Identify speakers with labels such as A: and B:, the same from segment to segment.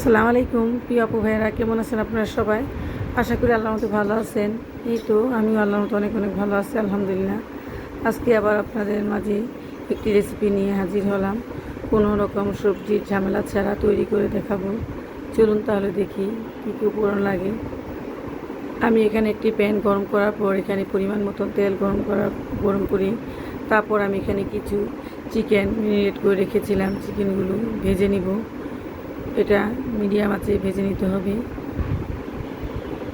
A: আসসালামু আলাইকুম, প্রিয় আপু ভাইয়েরা, কেমন আছেন আপনারা সবাই? আশা করি আল্লাহ মতো ভালো আছেন। এই তো, আমিও আল্লাহ মতো অনেক অনেক ভালো আছি, আলহামদুলিল্লাহ। আজকে আবার আপনাদের মাঝে একটি রেসিপি নিয়ে হাজির হলাম। কোনো রকম সবজির ঝামেলা ছাড়া তৈরি করে দেখাবো। চলুন তাহলে দেখি কী কী উপকরণ লাগে। আমি এখানে একটি প্যান গরম করার পর এখানে পরিমাণ মতো তেল গরম করা, গরম করি তারপর আমি এখানে কিছু চিকেন মিনিট করে রেখেছিলাম। চিকেনগুলো ভেজে নিব। এটা মিডিয়াম আছে ভেজে নিতে হবে।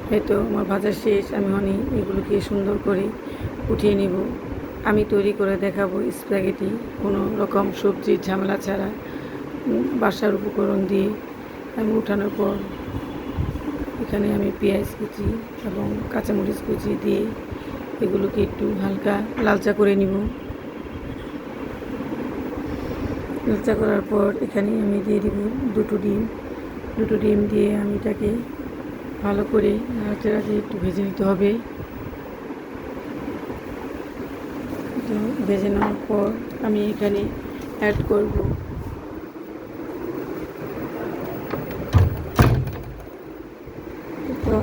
A: হয়তো আমার ভাজা শেষ, আমি অনি এগুলোকে সুন্দর করে উঠিয়ে নিব। আমি তৈরি করে দেখাবো স্প্যাগেটি, কোনো রকম সবজির ঝামেলা ছাড়া বাসার উপকরণ দিয়ে আমি উঠানোর পর এখানে আমি পেঁয়াজ কুচি এবং কাঁচামরিচ কুচি দিয়ে এগুলোকে একটু হালকা লালচা করে নিব। লালচা করার পর এখানে আমি দিয়ে দিব দুটো ডিম। দুটো ডিম দিয়ে আমি এটাকে ভালো করে নাড়াচাড়া দিয়ে একটু ভেজে নিতে হবে। ভেজে নেওয়ার পর আমি এখানে অ্যাড করব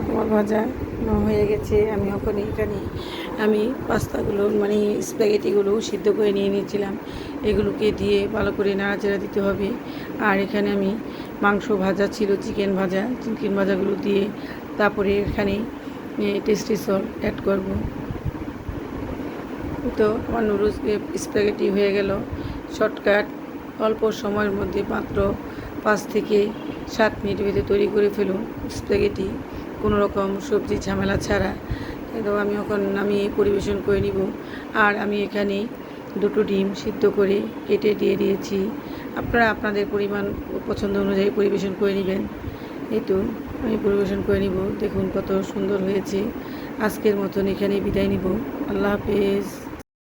A: আমার ভাজা হয়ে গেছে, আমি ওখানে এখানে আমি পাস্তাগুলো মানে স্প্যাগেটিগুলো সিদ্ধ করে নিয়ে নিয়েছিলাম। এগুলোকে দিয়ে ভালো করে নাড়াচাড়া দিতে হবে। আর এখানে আমি মাংস ভাজা ছিল, চিকেন ভাজা। চিকেন ভাজাগুলো দিয়ে তারপরে এখানে টেস্টি সল্ট অ্যাড করব। তো আমার নুডলস স্প্যাগেটি হয়ে গেল। শর্টকাট অল্প সময়ের মধ্যে মাত্র পাঁচ থেকে সাত মিনিট ভেতরে তৈরি করে ফেলুন স্প্যাগেটি কোনো রকম সবজি ঝামেলা ছাড়া। তো আমি ওখান আমি পরিবেশন করে নিব। আর আমি এখানে দুটো ডিম সিদ্ধ করে কেটে দিয়ে দিয়েছি। আপনারা আপনাদের পরিমাণ, পছন্দ অনুযায়ী পরিবেশন করে নেবেন। এই তো, আমি পরিবেশন করে নিব। দেখুন কত সুন্দর হয়েছে। আজকের মতন এখানে বিদায় নিব। আল্লাহ হাফেজ।